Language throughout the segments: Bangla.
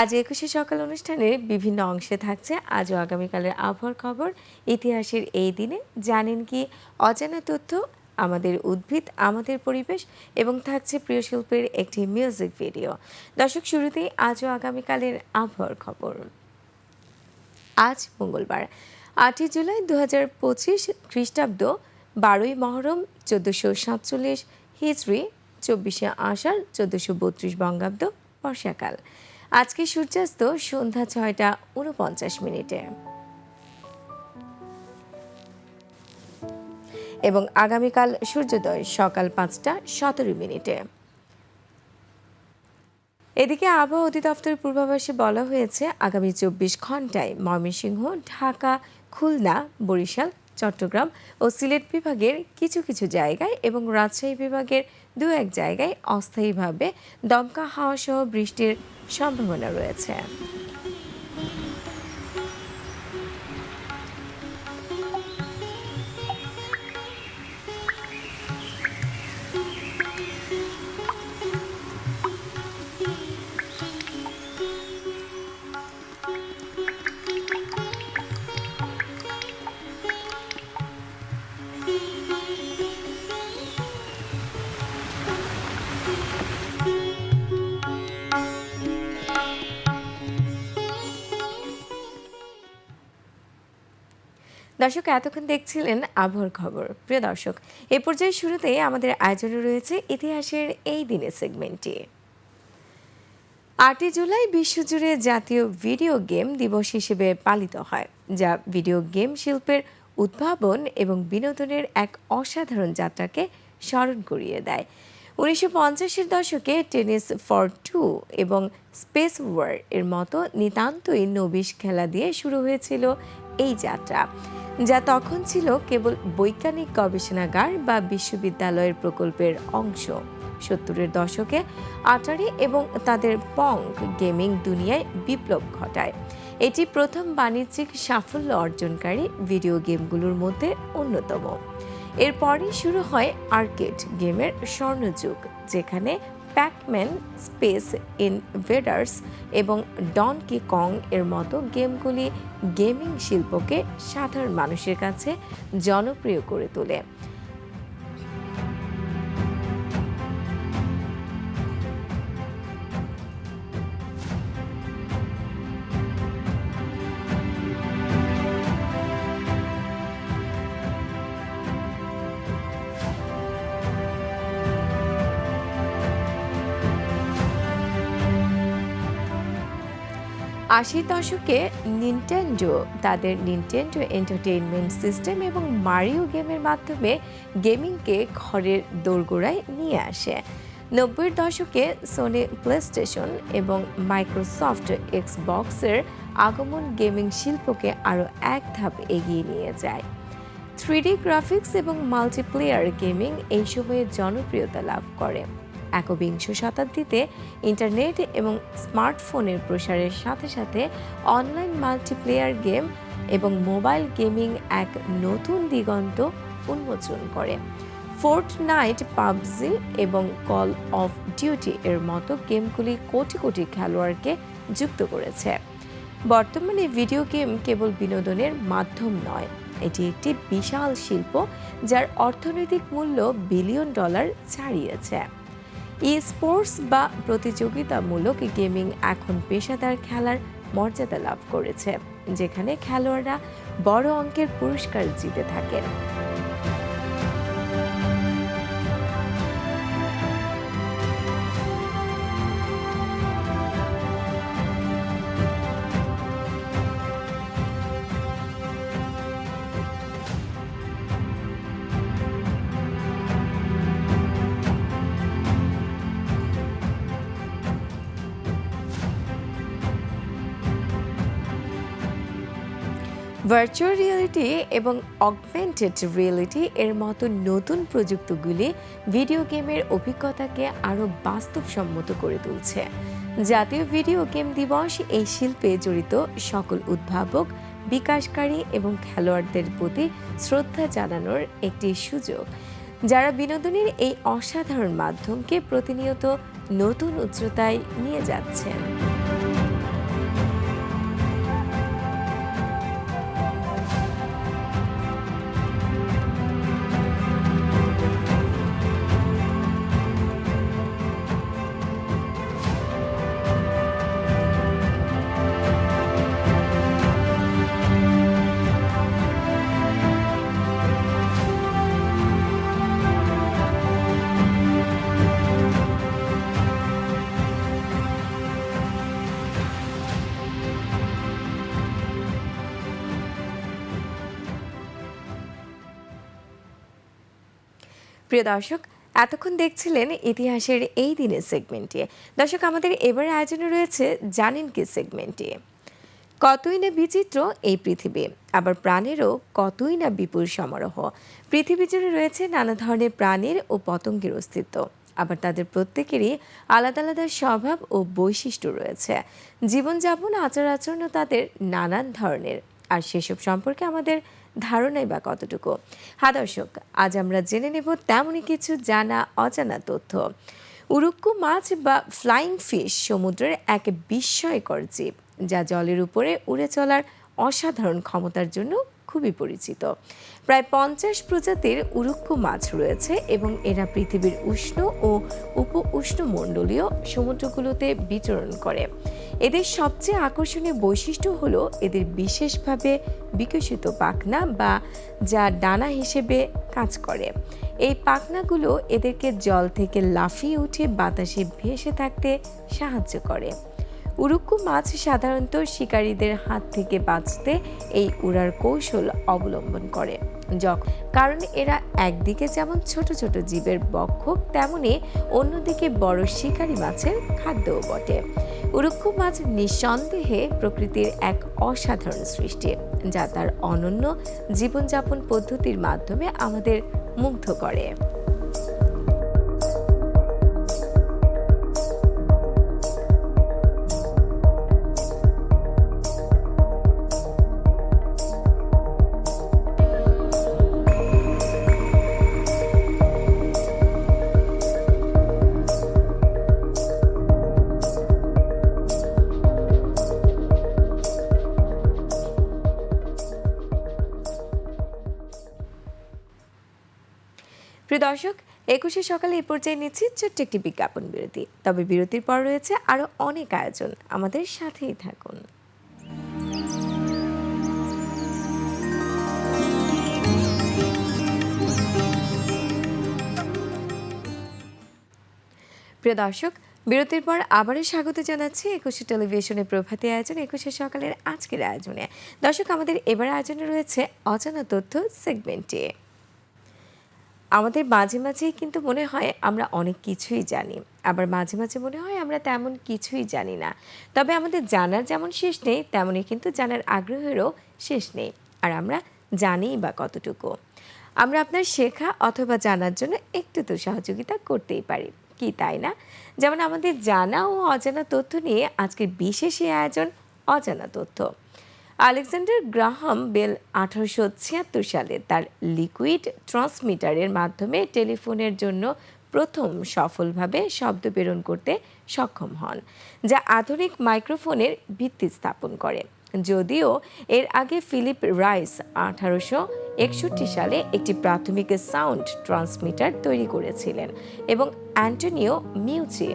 আজ একুশে সকাল অনুষ্ঠানের বিভিন্ন অংশে থাকছে আজ ও আগামীকালের আবহাওয়ার খবর। ইতিহাসের এই দিনে জানেন কি অজানা তথ্য, আমাদের উদ্ভিদ, আমাদের পরিবেশ এবং থাকছে প্রিয় শিল্পের একটি মিউজিক ভিডিও। দর্শক, শুরুতেই আজ ও আগামীকালের আবহাওয়ার খবর। আজ মঙ্গলবার, আটই জুলাই দু হাজার পঁচিশ খ্রিস্টাব্দ, বারোই মহরম চোদ্দোশো সাতচল্লিশ হিজড়ি, চব্বিশে আষাঢ় চোদ্দোশো বত্রিশ বঙ্গাব্দ বর্ষাকাল। আজকে সূর্যাস্ত সন্ধ্যা ছয়টা উনপঞ্চাশ মিনিটে। এবং আগামীকাল সূর্যোদয় সকাল পাঁচটা সতেরো মিনিটে। এদিকে আবহাওয়া অধিদপ্তরের পূর্বাভাসে বলা হয়েছে, আগামী চব্বিশ ঘন্টায় ময়মনসিংহ, ঢাকা, খুলনা, বরিশাল চট্টগ্রাম ও সিলেট বিভাগের কিছু কিছু জায়গায় এবং রাজশাহী বিভাগের দু এক জায়গায় অস্থায়ীভাবে দমকা হাওয়া সহ বৃষ্টির সম্ভাবনা রয়েছে। দর্শক, এতক্ষণ দেখছিলেন আবহাওয়ার খবর। প্রিয় দর্শক, এ পর্যায়ে শুরুতেই আমাদের আয়োজনে রয়েছে ইতিহাসের এই দিনের সেগমেন্টটি। আটই জুলাই বিশ্বজুড়ে জাতীয় ভিডিও গেম দিবস হিসেবে পালিত হয়, যা ভিডিও গেম শিল্পের উদ্ভাবন এবং বিনোদনের এক অসাধারণ যাত্রাকে স্মরণ করিয়ে দেয়। উনিশশো পঞ্চাশের দশকে টেনিস ফর টু এবং স্পেস ওয়ার এর মতো নিতান্তই নবিশ খেলা দিয়ে শুরু হয়েছিল এই যাত্রা, যা তখন ছিল কেবল বৈজ্ঞানিক গবেষণাগার বা বিশ্ববিদ্যালয়ের প্রকল্পের অংশ। সত্তরের দশকে আটারি এবং তাদের পঙ্ক গেমিং দুনিয়ায় বিপ্লব ঘটায়। এটি প্রথম বাণিজ্যিক সাফল্য অর্জনকারী ভিডিও গেমগুলোর মধ্যে অন্যতম। এরপরই শুরু হয় আর্কেড গেমের স্বর্ণযুগ, যেখানে প্যাকম্যান, স্পেস ইনভেডার্স এবং ডনকি কং এর মতো গেমগুলি গেমিং শিল্পকে সাধারণ মানুষের কাছে জনপ্রিয় করে তোলে। আশির দশকে নিনটেন্ডো, তাদের নিনটেন্ডো এন্টারটেইনমেন্ট সিস্টেম এবং মারিও গেমের মাধ্যমে গেমিংকে ঘরের দোরগোড়ায় নিয়ে আসে। নব্বইয়ের দশকে সোনি প্লেস্টেশন এবং মাইক্রোসফট এক্সবক্সের আগমন গেমিং শিল্পকে আরও এক ধাপ এগিয়ে নিয়ে যায়। থ্রিডি গ্রাফিক্স এবং মাল্টিপ্লেয়ার গেমিং এই সময়ে জনপ্রিয়তা লাভ করে। একবিংশ শতাব্দীতে ইন্টারনেট এবং স্মার্টফোনের প্রসারের সাথে সাথে অনলাইন মাল্টিপ্লেয়ার গেম এবং মোবাইল গেমিং এক নতুন দিগন্ত উন্মোচন করে। ফোর্ট নাইট পাবজি এবং কল অফ ডিউটি এর মতো গেমগুলি কোটি কোটি খেলোয়াড়কে যুক্ত করেছে। বর্তমানে ভিডিও গেম কেবল বিনোদনের মাধ্যম নয়, এটি একটি বিশাল শিল্প যার অর্থনৈতিক মূল্য বিলিয়ন ডলার ছাড়িয়েছে। ই স্পোর্টস বা প্রতিযোগিতামূলক গেমিং এখন পেশাদার খেলার মর্যাদা লাভ করেছে, যেখানে খেলোয়াড়রা বড় অঙ্কের পুরস্কার জিতে থাকেন। ভার্চুয়াল রিয়েলিটি এবং অগমেন্টেড রিয়েলিটি এর মতো নতুন প্রযুক্তিগুলি ভিডিও গেমের অভিজ্ঞতাকে আরও বাস্তবসম্মত করে তুলছে। জাতীয় ভিডিও গেম দিবস এই শিল্পে জড়িত সকল উদ্ভাবক, বিকাশকারী এবং খেলোয়াড়দের প্রতি শ্রদ্ধা জানানোর একটি সুযোগ। যারা বিনোদনের এই অসাধারণ মাধ্যমকে প্রতিনিয়ত নতুন উচ্চতায় নিয়ে যাচ্ছেন। প্রিয় দর্শক, এতক্ষণ দেখছিলেন ইতিহাসের এই দিনের সেগমেন্টে দর্শক, আমাদের এবার আয়োজনে রয়েছে জানেন কি সেগমেন্টে কতই না বিচিত্র এই পৃথিবী, আবার প্রাণেরও কতই না বিপুল সমারোহ। পৃথিবী জুড়ে রয়েছে নানা ধরনের প্রাণীর ও পতঙ্গের অস্তিত্ব, আবার তাদের প্রত্যেকেরই আলাদা আলাদা স্বভাব ও বৈশিষ্ট্য রয়েছে। জীবনযাপন আচার আচরণও তাদের নানান ধরনের। আর সেসব সম্পর্কে আমাদের ধারণাই বা কতটুকু? হা দর্শক, আজ আমরা জেনে নেব তেমনই কিছু জানা অজানা তথ্য। উরুক্কু মাছ বা ফ্লাইং ফিশ সমুদ্রের এক বিস্ময়কর জীব, যা জলের উপরে উড়ে চলার অসাধারণ ক্ষমতার জন্য খুবই পরিচিত। প্রায় পঞ্চাশ প্রজাতির উরুক্ষ মাছ রয়েছে এবং এরা পৃথিবীর উষ্ণ ও উপ উষ্ণমণ্ডলীয় সমুদ্রগুলোতে বিচরণ করে। এদের সবচেয়ে আকর্ষণীয় বৈশিষ্ট্য হলো এদের বিশেষভাবে বিকশিত পাখনা বা যা ডানা হিসেবে কাজ করে। এই পাখনাগুলো এদেরকে জল থেকে লাফিয়ে উঠে বাতাসে ভেসে থাকতে সাহায্য করে। উরুক্কু মাছ সাধারণত শিকারীদের হাত থেকে বাঁচতে এই উড়ার কৌশল অবলম্বন করে। যখন কারণ এরা একদিকে যেমন ছোট ছোট জীবের বক্ষক তেমনি অন্যদিকে বড় শিকারী মাছের খাদ্যও বটে। উরুক্কু মাছ নিঃসন্দেহে প্রকৃতির এক অসাধারণ সৃষ্টি, যা তার অনন্য জীবনযাপন পদ্ধতির মাধ্যমে আমাদের মুগ্ধ করে। একুশে সকালে এই পর্যায়ে নিচ্ছি ছোট্ট একটি বিজ্ঞাপন বিরতি। তবে বিরতির পর রয়েছে আরও অনেক আয়োজন। আমাদের সাথেই থাকুন। প্রিয় দর্শক, বিরতির পর আবারও স্বাগত জানাচ্ছি একুশে টেলিভিশনের প্রভাতী আয়োজন একুশে সকালের আজকের আয়োজনে। দর্শক, আমাদের এবার আয়োজনে রয়েছে অজানা তথ্য সেগমেন্টে। আমাদের মাঝে মাঝেই কিন্তু মনে হয় আমরা অনেক কিছুই জানি। আবার মাঝে মাঝে মনে হয় আমরা তেমন কিছুই জানি না। তবে আমাদের জানার যেমন শেষ নেই, তেমনই কিন্তু জানার আগ্রহেরও শেষ নেই। আর আমরা জানিই বা কতটুকু। আমরা আপনার শেখা অথবা জানার জন্য একটু তো সহযোগিতা করতেই পারি। কি তাই না? যেমন আমাদের জানা ও অজানা তথ্য নিয়ে আজকের বিশেষ এই আয়োজন অজানা তথ্য। আলেকজান্ডার গ্রাহাম বেল আঠারোশো ছিয়াত্তর সালে তার লিকুইড ট্রান্সমিটারের মাধ্যমে টেলিফোনের জন্য প্রথম সফলভাবে শব্দ প্রেরণ করতে সক্ষম হন, যা আধুনিক মাইক্রোফোনের ভিত্তি স্থাপন করে। যদিও এর আগে ফিলিপ রাইস আঠারোশো একষট্টি সালে একটি প্রাথমিক সাউন্ড ট্রান্সমিটার তৈরি করেছিলেন এবং অ্যান্টনিও মিউচি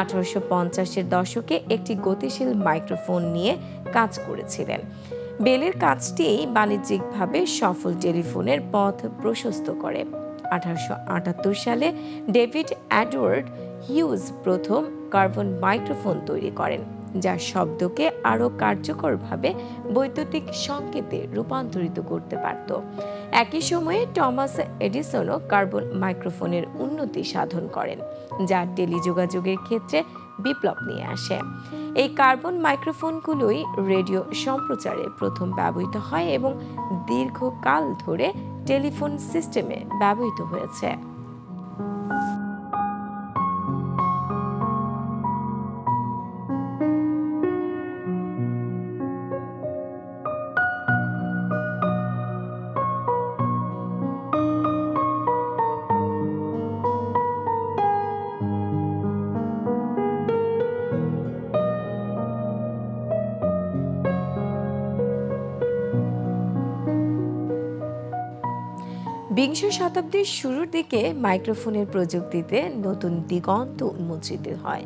আঠারোশো পঞ্চাশের দশকে একটি গতিশীল মাইক্রোফোন নিয়ে কাজ করেছিলেন। বেলের কাজটি বাণিজ্যিকভাবে সফল টেলিফোনের পথ প্রশস্ত করে। আঠারোশো আটাত্তর সালে ডেভিড অ্যাডওয়ার্ড হিউজ প্রথম কার্বন মাইক্রোফোন তৈরি করেন। যা শব্দকে আরও কার্যকরভাবে বৈদ্যুতিক সংকেতে রূপান্তরিত করতে পারত। একই সময়ে টমাস এডিসনও কার্বন মাইক্রোফোনের উন্নতি সাধন করেন, যা টেলিযোগাযোগের ক্ষেত্রে বিপ্লব নিয়ে আসে। এই কার্বন মাইক্রোফোনগুলোই রেডিও সম্প্রচারে প্রথম ব্যবহৃত হয় এবং দীর্ঘকাল ধরে টেলিফোন সিস্টেমে ব্যবহৃত হয়েছে। বিংশ শতাব্দীর শুরুর দিকে মাইক্রোফোনের প্রযুক্তিতে নতুন দিগন্ত উন্মোচিত হয়।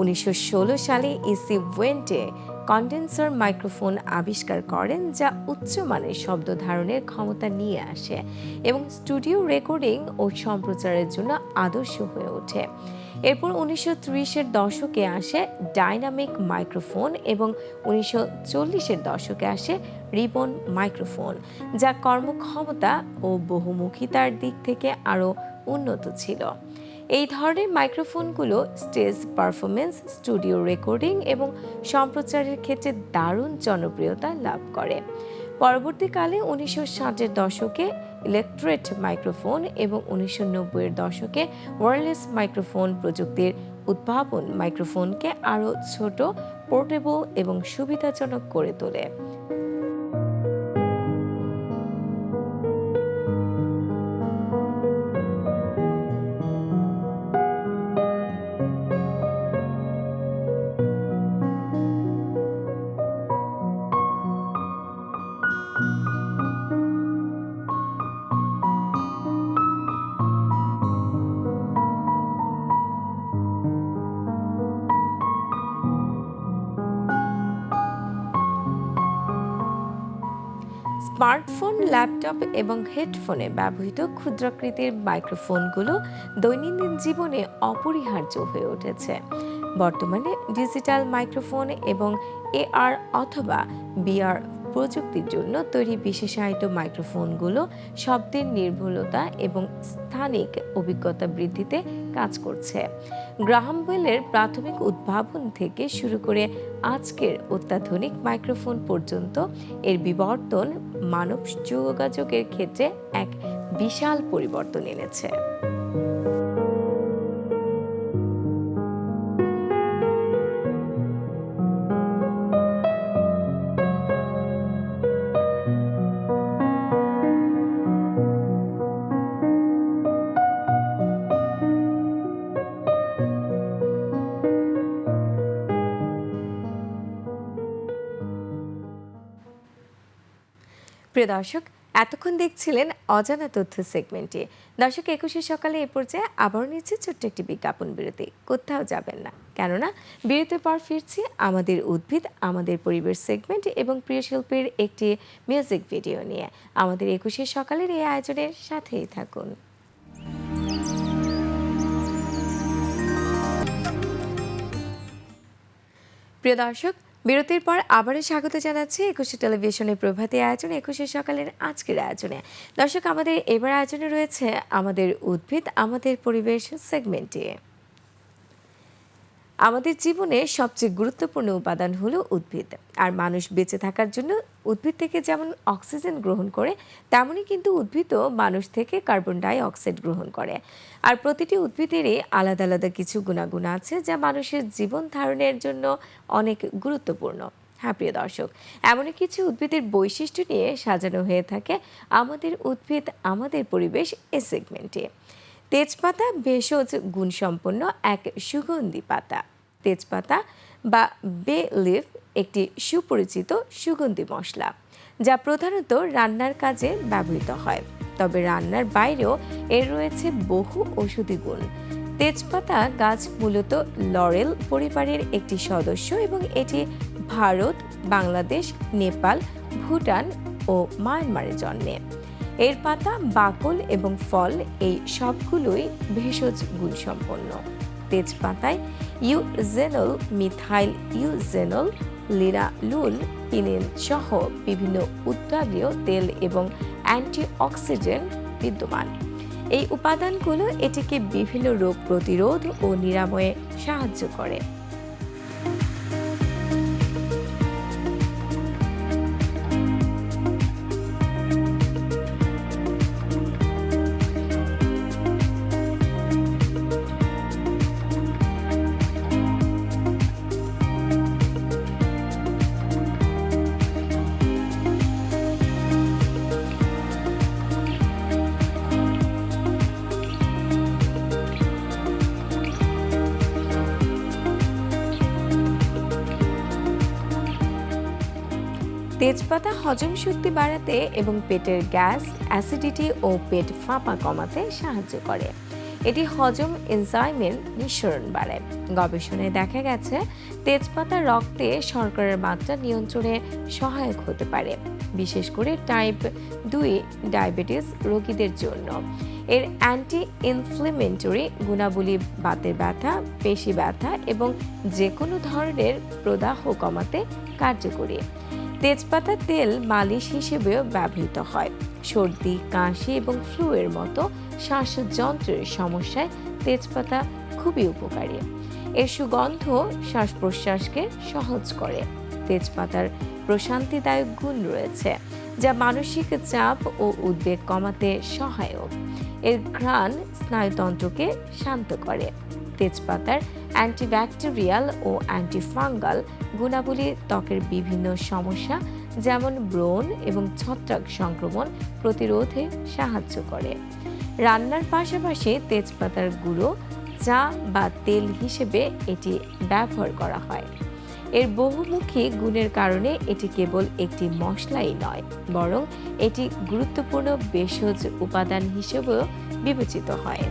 উনিশশো ষোলো সালে ইসি ওয়েন্টে কন্ডেন্সার মাইক্রোফোন আবিষ্কার করেন যা উচ্চমানের শব্দ ধারণের ক্ষমতা নিয়ে আসে এবং স্টুডিও রেকর্ডিং ও সম্প্রচারের জন্য আদর্শ হয়ে ওঠে। এরপর উনিশশো ত্রিশের দশকে আসে ডাইনামিক মাইক্রোফোন এবং উনিশশো চল্লিশের দশকে আসে রিবন মাইক্রোফোন, যা কর্মক্ষমতা ও বহুমুখিতার দিক থেকে আরও উন্নত ছিল। এই ধরনের মাইক্রোফোনগুলো স্টেজ পারফরমেন্স স্টুডিও রেকর্ডিং এবং সম্প্রচারের ক্ষেত্রে দারুণ জনপ্রিয়তা লাভ করে। পরবর্তীকালে উনিশশো ষাটের দশকে ইলেকট্রেট মাইক্রোফোন এবং উনিশশো নব্বইয়ের দশকে ওয়ারলেস মাইক্রোফোন প্রযুক্তির উদ্ভাবন মাইক্রোফোনকে আরও ছোট, পোর্টেবল এবং সুবিধাজনক করে তোলে। স্মার্টফোন, ল্যাপটপ এবং হেডফোনে ব্যবহৃত ক্ষুদ্রাকৃতির মাইক্রোফোনগুলো দৈনন্দিন জীবনে অপরিহার্য হয়ে উঠেছে। বর্তমানে ডিজিটাল মাইক্রোফোন এবং এআর অথবা বিআর প্রযুক্তির জন্য তৈরি বিশেষায়িত মাইক্রোফোনগুলো শব্দের নির্ভুলতা এবং স্থানিক অভিজ্ঞতা বৃদ্ধিতে কাজ করছে। গ্রাহাম বেলের প্রাথমিক উদ্ভাবন থেকে শুরু করে আজকের অত্যাধুনিক মাইক্রোফোন পর্যন্ত এর বিবর্তন মানব যোগাযোগের ক্ষেত্রে এক বিশাল পরিবর্তন এনেছে। প্রিয় দর্শক, এতক্ষণ দেখছিলেন অজানা তথ্য সেগমেন্টে দর্শক, একুশে সকালে এ পর্যায়ে আবার নিচ্ছে ছোট্ট একটি বিজ্ঞাপন বিরতি। কোথাও যাবেন না। কেননা, বিরতির পর ফিরছি আমাদের উদ্ভিদ, আমাদের পরিবেশ সেগমেন্ট এবং প্রিয় শিল্পীর একটি মিউজিক ভিডিও নিয়ে। আমাদের একুশে সকালের এই আয়োজনের সাথেই থাকুন। প্রিয় দর্শক বিরতির পর আবারও স্বাগত জানাচ্ছি একুশে টেলিভিশনের প্রভাতী আয়োজন, একুশে সকালের আজকের আয়োজনে। দর্শক, আমাদের এবার আয়োজনে রয়েছে আমাদের উদ্ভিদ, আমাদের পরিবেশ সেগমেন্টে আমাদের জীবনে সবচেয়ে গুরুত্বপূর্ণ উপাদান হলো উদ্ভিদ। আর মানুষ বেঁচে থাকার জন্য উদ্ভিদ থেকে যেমন অক্সিজেন গ্রহণ করে, তেমনই কিন্তু উদ্ভিদও মানুষ থেকে কার্বন ডাই অক্সাইড গ্রহণ করে। আর প্রতিটি উদ্ভিদেরই আলাদা আলাদা কিছু গুণাগুণ আছে যা মানুষের জীবন ধারণের জন্য অনেক গুরুত্বপূর্ণ। হ্যাঁ প্রিয় দর্শক এমন কিছু উদ্ভিদের বৈশিষ্ট্য নিয়ে সাজানো হয়ে থাকে আমাদের উদ্ভিদ, আমাদের পরিবেশ এ সেগমেন্টে। তেজপাতা ভেষজ গুণসম্পন্ন এক সুগন্ধি পাতা। তেজপাতা বা বে লিফ একটি সুপরিচিত সুগন্ধি মশলা, যা প্রধানত রান্নার কাজে ব্যবহৃত হয়। তবে রান্নার বাইরেও এর রয়েছে বহু ওষুধি গুণ। তেজপাতা গাছ মূলত লরেল পরিবারের একটি সদস্য এবং এটি ভারত, বাংলাদেশ, নেপাল, ভুটান ও মায়ানমারে জন্মে। এর পাতা, বাকল এবং ফল এই সবগুলোই ভেষজ গুণসম্পন্ন। তেজপাতায় ইউজেনল, মিথাইল ইউজেনল লিরালুল পিনেন সহ বিভিন্ন উদ্রাগীয় তেল এবং অ্যান্টিঅক্সিডেন্ট বিদ্যমান। এই উপাদানগুলো এটিকে বিভিন্ন রোগ প্রতিরোধ ও নিরাময়ে সাহায্য করে। তেজপাতা, হজম শক্তি বাড়াতে এবং পেটের গ্যাস, অ্যাসিডিটি ও পেট ফাঁপা কমাতে সাহায্য করে। এটি হজম এনজাইমের নিঃসরণ বাড়ায়। গবেষণায় দেখা গেছে, তেজপাতা রক্তে শর্করার মাত্রা নিয়ন্ত্রণে সহায়ক হতে পারে, বিশেষ করে টাইপ দুই ডায়াবেটিস রোগীদের জন্য। এর অ্যান্টি ইনফ্লেমেটরি গুণাবলী, বাতের ব্যথা, পেশি ব্যথা এবং যে কোনো ধরনের প্রদাহ কমাতে কার্যকরী। তেজপাতা তেল মালিশ হিসেবেও ব্যবহৃত হয়। সর্দি, কাশি এবং ফ্লু এর মতো শ্বাসযন্ত্রের সমস্যায় তেজপাতা খুবই উপকারী। এর সুগন্ধ শ্বাস প্রশ্বাসকে সহজ করে। তেজপাতার প্রশান্তিদায়ক গুণ রয়েছে, যা মানসিক চাপ ও উদ্বেগ কমাতে সহায়ক। এর ঘ্রাণ স্নায়ুতন্ত্রকে শান্ত করে। তেজপাতার অ্যান্টিব্যাকটেরিয়াল ও অ্যান্টিফাঙ্গাল গুণাবলী ত্বকের বিভিন্ন সমস্যা, যেমন ব্রণ এবং ছত্রাক সংক্রমণ প্রতিরোধে সাহায্য করে। রান্নার পাশাপাশি তেজপাতার গুঁড়ো, চা বা তেল হিসেবে এটি ব্যবহার করা হয়। এর বহুমুখী গুণের কারণে এটি কেবল একটি মশলাই নয়, বরং এটি গুরুত্বপূর্ণ ভেষজ উপাদান হিসেবেও বিবেচিত হয়।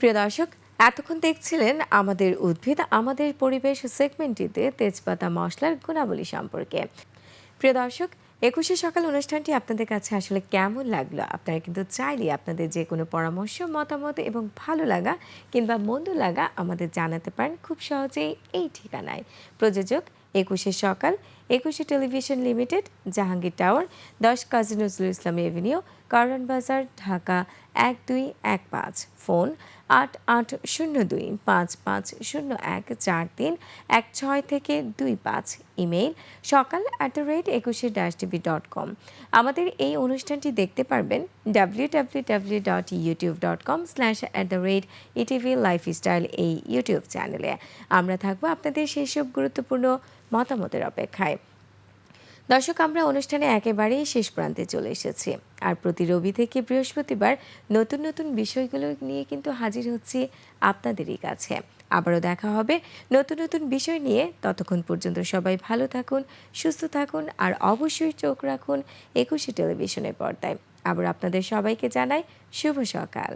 প্রিয় দর্শক, এতক্ষণ দেখছিলেন আমাদের উদ্ভিদ, আমাদের পরিবেশ সেগমেন্টটিতে তেজপাতা মশলার গুণাবলী সম্পর্কে। প্রিয় দর্শক, একুশে সকাল অনুষ্ঠানটি আপনাদের কাছে আসলে কেমন লাগল? আপনারা কিন্তু চাইলে আপনাদের যে কোনো পরামর্শ, মতামত এবং ভালো লাগা কিংবা মন্দ লাগা আমাদের জানাতে পারেন খুব সহজেই এই ঠিকানায়। প্রযোজক, একুশে সকাল, একুশে টেলিভিশন লিমিটেড, জাহাঙ্গীর টাওয়ার, দশ কাজী নজরুল ইসলাম এভিনিউ কারণ বাজার ঢাকা এক দুই এক পাঁচ। ফোন আট আট শূন্য দুই পাঁচ পাঁচ শূন্য এক চার তিন এক ছয় থেকে দুই পাঁচ। ইমেইল সকাল at the rate Ekushe dash TV dot com আমাদের এই অনুষ্ঠানটি দেখতে পারবেন W W W dot YouTube dot com slash at the rate ETV lifestyle এই ইউটিউব চ্যানেলে আমরা থাকব আপনাদের সেই সব গুরুত্বপূর্ণ মতামতের অপেক্ষায়। দর্শক, আমরা অনুষ্ঠানে একেবারেই শেষ প্রান্তে চলে এসেছি। আর প্রতি রবি থেকে বৃহস্পতিবার নতুন নতুন বিষয়গুলো নিয়ে কিন্তু হাজির হচ্ছে আপনাদেরই কাছে। আবারও দেখা হবে নতুন নতুন বিষয় নিয়ে। ততক্ষণ পর্যন্ত সবাই ভালো থাকুন, সুস্থ থাকুন, আর অবশ্যই চোখ রাখুন একুশে টেলিভিশনের পর্দায়। আবার আপনাদের সবাইকে জানাই শুভ সকাল।